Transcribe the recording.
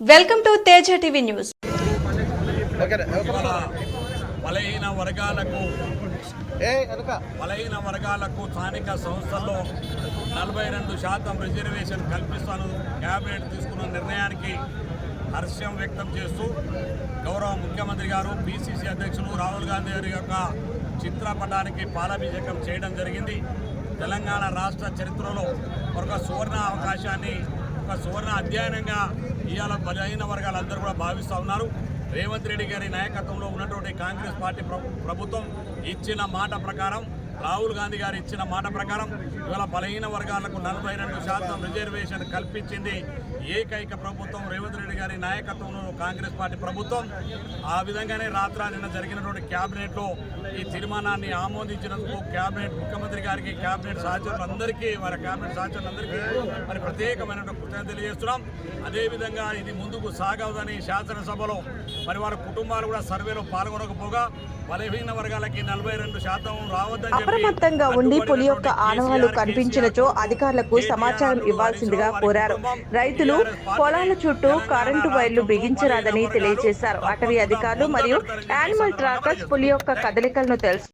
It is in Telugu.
Welcome to Teja TV news. బలహీన వర్గాలకు బలహీన వర్గాలకు స్థానిక సంస్థల్లో నలభై రెండు శాతం రిజర్వేషన్ కల్పిస్తాను కేబినెట్ తీసుకున్న నిర్ణయానికి హర్షం వ్యక్తం చేస్తూ గౌరవ ముఖ్యమంత్రి గారు పిసిసి అధ్యక్షులు రాహుల్ గాంధీ గారి యొక్క చిత్రపటానికి పాలాభిషేకం చేయడం జరిగింది. తెలంగాణ రాష్ట్ర చరిత్రలో ఒక సువర్ణ అవకాశాన్ని ఒక సువర్ణ అధ్యయనంగా ఇవాళ బలహీన వర్గాలందరూ కూడా భావిస్తూ ఉన్నారు. రేవంత్ రెడ్డి గారి నాయకత్వంలో ఉన్నటువంటి కాంగ్రెస్ పార్టీ ప్రభుత్వం ఇచ్చిన మాట ప్రకారం రాహుల్ గాంధీ గారు ఇచ్చిన మాట ప్రకారం ఇవాళ బలహీన వర్గాలకు నలభై రెండు శాతం రిజర్వేషన్ కల్పించింది ఏకైక ప్రభుత్వం రేవంత్ రెడ్డి గారి నాయకత్వంలో కాంగ్రెస్ పార్టీ ప్రభుత్వం. ఆ విధంగానే రాత్ర నిన్న జరిగినటువంటి క్యాబినెట్లో ఈ తీర్మానాన్ని ఆమోదించినందుకు క్యాబినెట్ ముఖ్యమంత్రి గారికి క్యాబినెట్ సహచరులందరికీ వారి క్యాబినెట్ సహచరులందరికీ మరి ప్రత్యేకమైన కృతజ్ఞత తెలియజేస్తున్నాం. అదేవిధంగా ఇది ముందుకు సాగవదని శాసనసభలో మరి వారి కుటుంబాలు కూడా సర్వేలో పాల్గొనకపోగా బలహీన వర్గాలకి నలభై రెండు శాతం రావద్దని అప్రమత్తంగా ఉండి పులి యొక్క కేసీఆర్, కనిపించినచో అధికారులకు సమాచారం ఇవ్వాల్సిందిగా కోరారు. రైతులు పొలాల చుట్టూ కరెంటు వైర్లు బిగించరాదని తెలియజేశారు. అటవీ అధికారులు మరియు యానిమల్ ట్రాకర్స్ పులి యొక్క కదలికలను Hotels